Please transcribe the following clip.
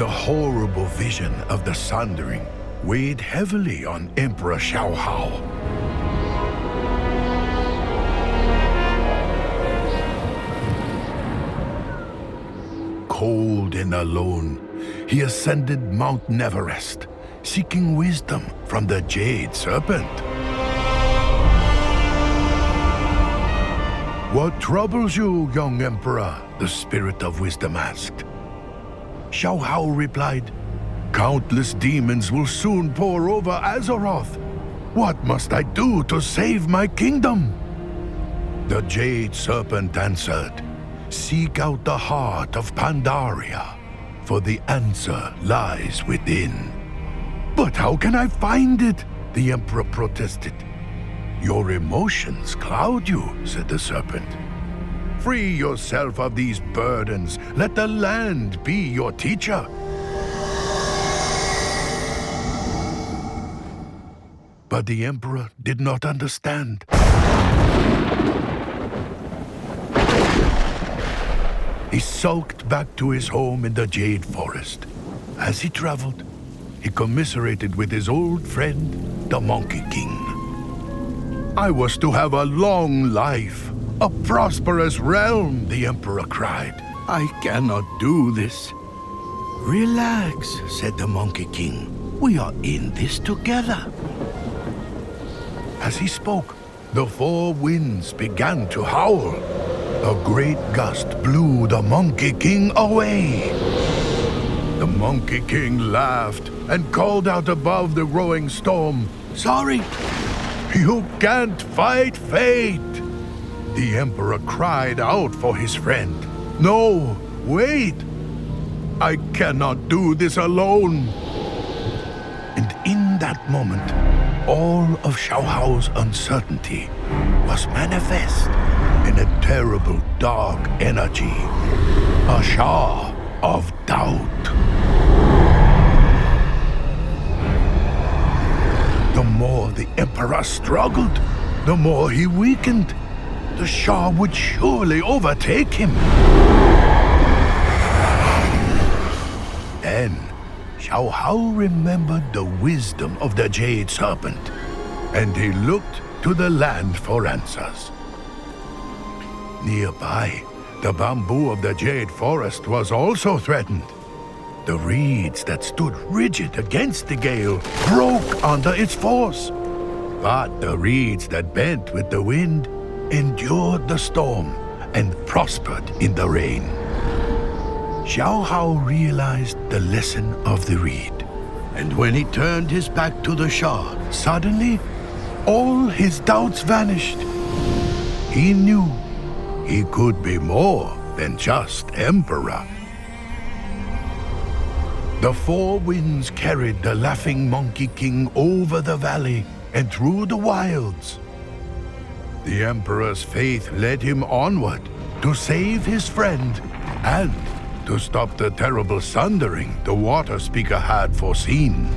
The horrible vision of the Sundering weighed heavily on Emperor Xiao Hao. Cold and alone, he ascended Mount Neverest, seeking wisdom from the Jade Serpent. What troubles you, young Emperor? The Spirit of Wisdom asked. Xiao Hao replied, Countless demons will soon pour over Azeroth. What must I do to save my kingdom? The Jade Serpent answered, Seek out the heart of Pandaria, for the answer lies within. But how can I find it? The Emperor protested. Your emotions cloud you, said the serpent. Free yourself of these burdens. Let the land be your teacher. But the Emperor did not understand. He sulked back to his home in the Jade Forest. As he traveled, he commiserated with his old friend, the Monkey King. I was to have a long life, a prosperous realm, the Emperor cried. I cannot do this. Relax, said the Monkey King. We are in this together. As he spoke, the four winds began to howl. A great gust blew the Monkey King away. The Monkey King laughed and called out above the growing storm, Sorry, you can't fight fate. The Emperor cried out for his friend. No, wait. I cannot do this alone. And in that moment, all of Xiao Hao's uncertainty was manifest in a terrible dark energy, a Shah of doubt. The more the Emperor struggled, the more he weakened. The Shah would surely overtake him. Then, Xiao Hao remembered the wisdom of the Jade Serpent, and he looked to the land for answers. Nearby, the bamboo of the Jade Forest was also threatened. The reeds that stood rigid against the gale broke under its force. But the reeds that bent with the wind endured the storm and prospered in the rain. Xiao Hao realized the lesson of the reed. And when he turned his back to the Shah, suddenly all his doubts vanished. He knew he could be more than just Emperor. The four winds carried the laughing Monkey King over the valley and through the wilds. The Emperor's faith led him onward to save his friend and to stop the terrible sundering the Water Speaker had foreseen.